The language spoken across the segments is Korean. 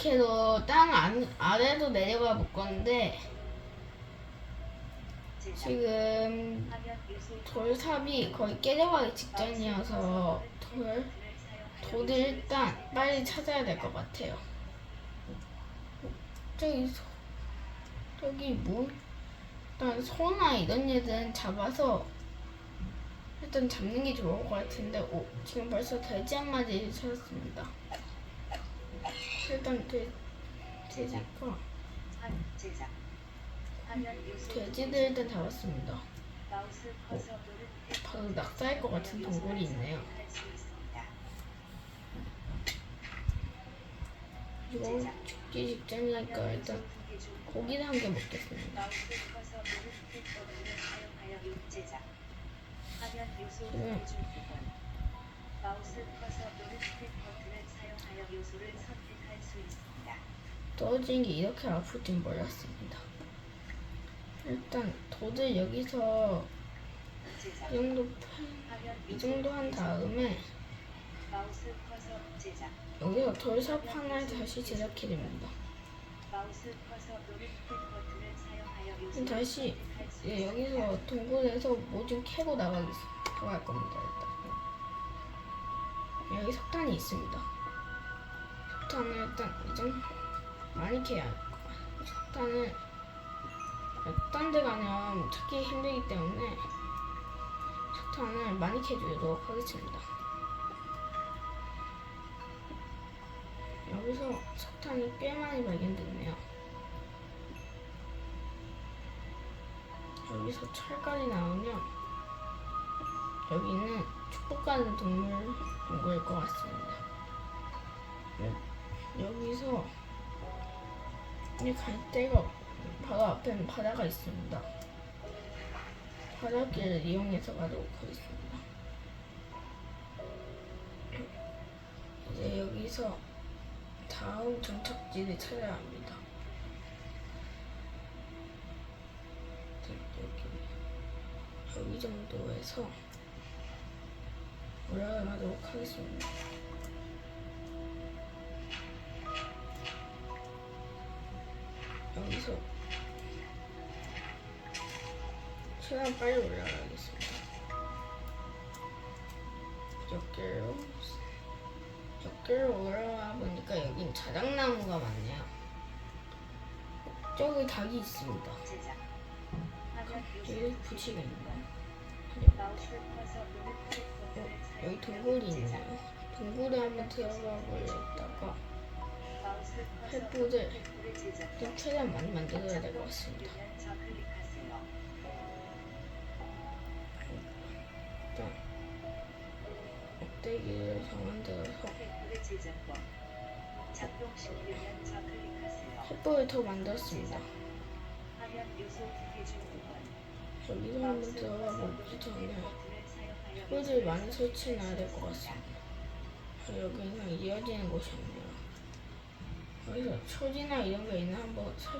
캐로 땅 안, 아래로 내려가 볼 건데 지금 돌삽이 거의 깨져가기 직전이어서 돌 돌을 일단 빨리 찾아야 될 것 같아요. 저기 소, 저기 뭐 일단 소나 이런 애들은 잡아서 일단 잡는 게 좋을 것 같은데 오 지금 벌써 돼지 한 마리 찾았습니다. 일단 돼 제작 화면 요소 돼지들 일단 잡았습니다. 마우스 커서 누른 바로 낙사할 것 같은 동굴이 있네요. 할수 있습니다. 이거 죽기 직전이니까 일단 두개 중 고기를 한 개 먹겠습니다. 마우스 커서 누른 킥 버튼을 사용하여 제작 화면 요소 음. 두개 중 마우스 커서 누른 킥 버튼을 사용하여 요소를 선택할 수 있습니다. 떨어지는 게 이렇게 아플 줄 몰랐습니다. 일단 돌을 여기서 제작 이 정도 화면 이 정도 한 다음에 마우스 커서 제작 여기서 하나를 다시 제작해 됩니다. 마우스 커서 누른 킥 버튼을 사용하여 그럼 요소를 다시 선택할 수 예, 있습니다. 여기서 동굴에서 뭐 좀 캐고 나가겠, 나갈 겁니다. 일단 여기 석탄이 있습니다. 석탄을 일단 이정 많이 캐야 할 거야. 석탄을 딴 데 가면 찾기 힘들기 때문에 석탄을 많이 캐주도록 하겠습니다. 여기서 석탄이 꽤 많이 발견됐네요. 여기서 철까지 나오면 여기는 축복하는 동물 동굴일 것 같습니다. 여- 여기서 이갈 데가 없- 바로 앞에는 바다가 있습니다. 바닷길을 이용해서 가도록 하겠습니다. 이제 여기서 다음 정착지를 찾아야 합니다. 여기 여기 정도에서 올라가도록 하겠습니다. 여기서 최대한 빨리 올라가겠습니다. 역길로 역길로 올라가 보니까 여긴 자작나무가 많네요. 저기 닭이 있습니다. 여기 붙이겠네요. 여기 동굴이. 있네요. 동굴에 한번 들어가 보려다가 횃불을. 좀 최대한 많이 만들어야 될 것 같습니다. 일단 더 만들어서. 횃불을 더 만들었습니다. 여기서 한번 들어가 보기 전에 횃불을 많이 설치해 놔야 될 것 같습니다. 아, 여기는 이어지는 곳이 없네요. 여기서 초지나 이런 게 있나 한번 살,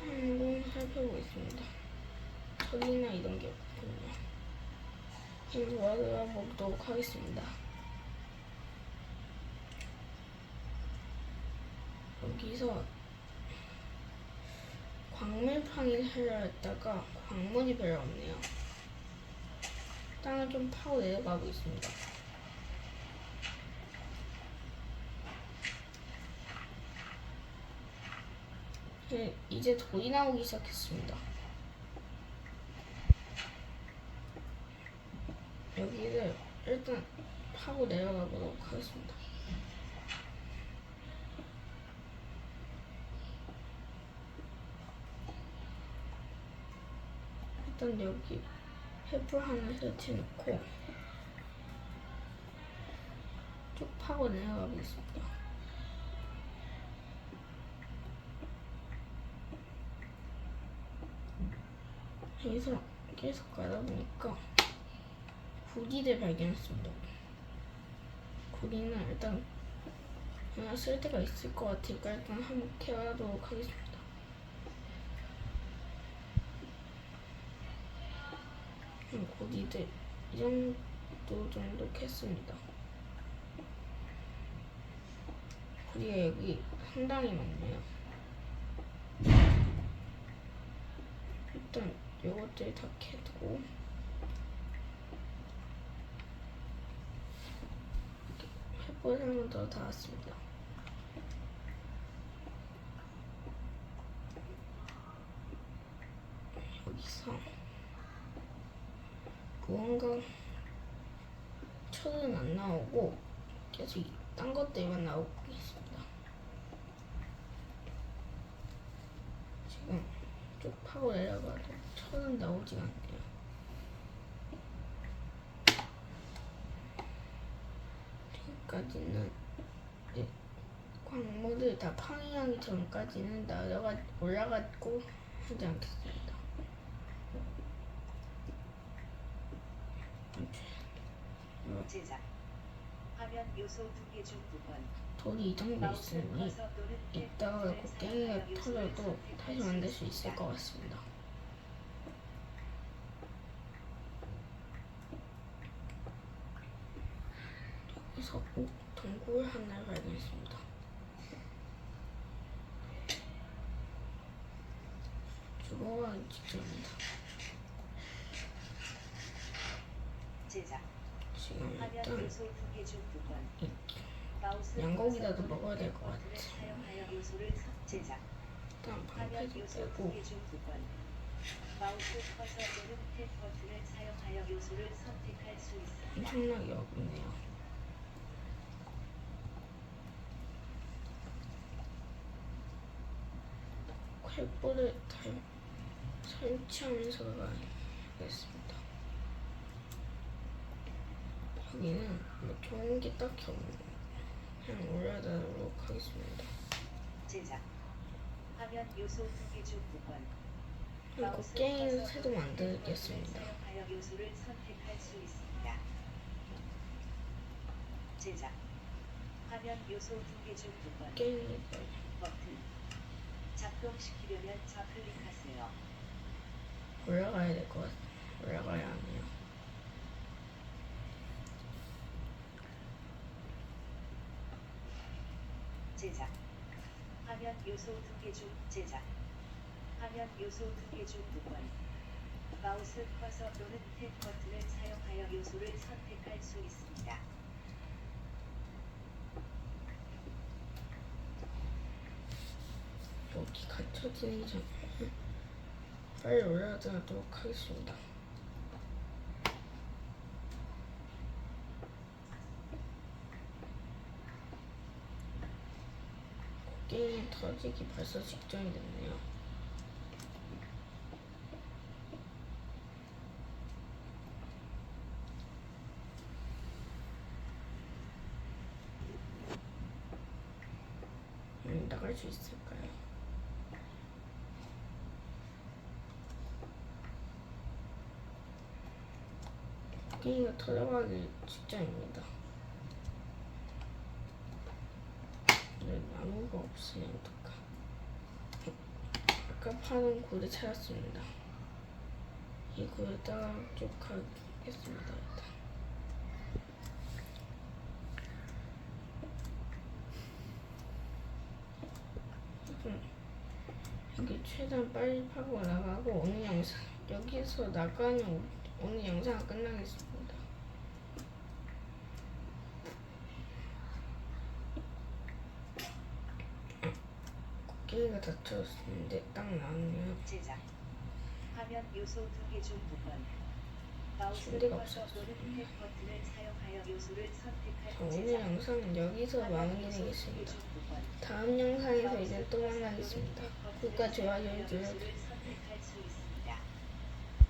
한번 살펴보겠습니다. 초지나 이런 게 없군요. 한번 도와드려 보도록 하겠습니다. 여기서 광물팡이를 하려 했다가 광물이 별로 없네요. 땅을 좀 파고 내려가고 있습니다. 네, 이제 돌이 나오기 시작했습니다. 여기를 일단 파고 내려가 보도록 하겠습니다. 일단 여기 횃불 하나 설치해놓고 쭉 파고 내려가 보겠습니다. 여기서 계속 가다 보니까 구리를 발견했습니다. 구리는 일단 하나 쓸 데가 있을 것 같으니까 일단 한번 캐가도록 하겠습니다. 음, 고기들 이 정도 정도 캤습니다. 우리가 여기 상당히 많네요. 일단 요것들 다 캐두고 햇볕 한번 더 닿았습니다. 여기서 무언가 철은 안 나오고 계속 딴 것들만 나오고 있습니다. 지금 쭉 파고 내려가도 철은 나오지가 않네요. 지금까지는 광물을 다 파괴하기 전까지는 나려가 올라갔고 하지 않겠습니다. 제작 화면 요소 두 개 중 부분 돌이 이 정도 있으니 이따가 터져도 선택할 다시 수 만들 수 있을. 것 같습니다. 여기서 꼭 동굴 하나를 발견했습니다. 죽어가기 직전입니다. 제작 일단 마우스 양고기라도 먹어야 될 것 같아. 일단 방패도 빼고. 엄청나게 어렵네요. 달, 설치하면서 가겠습니다. 여기는 뭐 좋은 게 딱히 없네요. 그냥 올라가도록 하겠습니다. 제작 화면 요소 두개중 부분 그리고 마우스 게임 새도 만들겠습니다. 요소를 선택할 수 있습니다. 제작 화면 요소 두개중 부분 게임을 버튼 작동시키려면 좌클릭하세요. 올라가야 될 것 같아요. 올라가야 하네요. 제작 화면 요소 두 개 중 제작 화면 요소 두 개중 부분 마우스 커서 또는 탭 버튼을 사용하여 요소를 선택할 수 있습니다. 여기 갇혀지기 전에 빨리 올라가도록 하겠습니다. 게임이 터지기 벌써 직전이 됐네요. 음, 나갈 수 있을까요? 게임가 터져가기 직전입니다. 네, 나무가 없으니 어떡하. 아까 파는 굴을 찾았습니다. 이 굴에다가 쭉 가겠습니다. 일단. 음, 여기 최대한 빨리 파고 나가고 오늘 영상 여기서 나가면 오늘 영상은 끝나겠습니다. 닫혔는데 딱 나왔네요. 제작 화면 요소 두개중 부분 마우스 버튼을 사용하여 요소를 선택할 오늘 영상은 여기서 마무리하겠습니다. 다음 영상에서 이제 또 만나겠습니다. 구독과 좋아요 눌러주세요.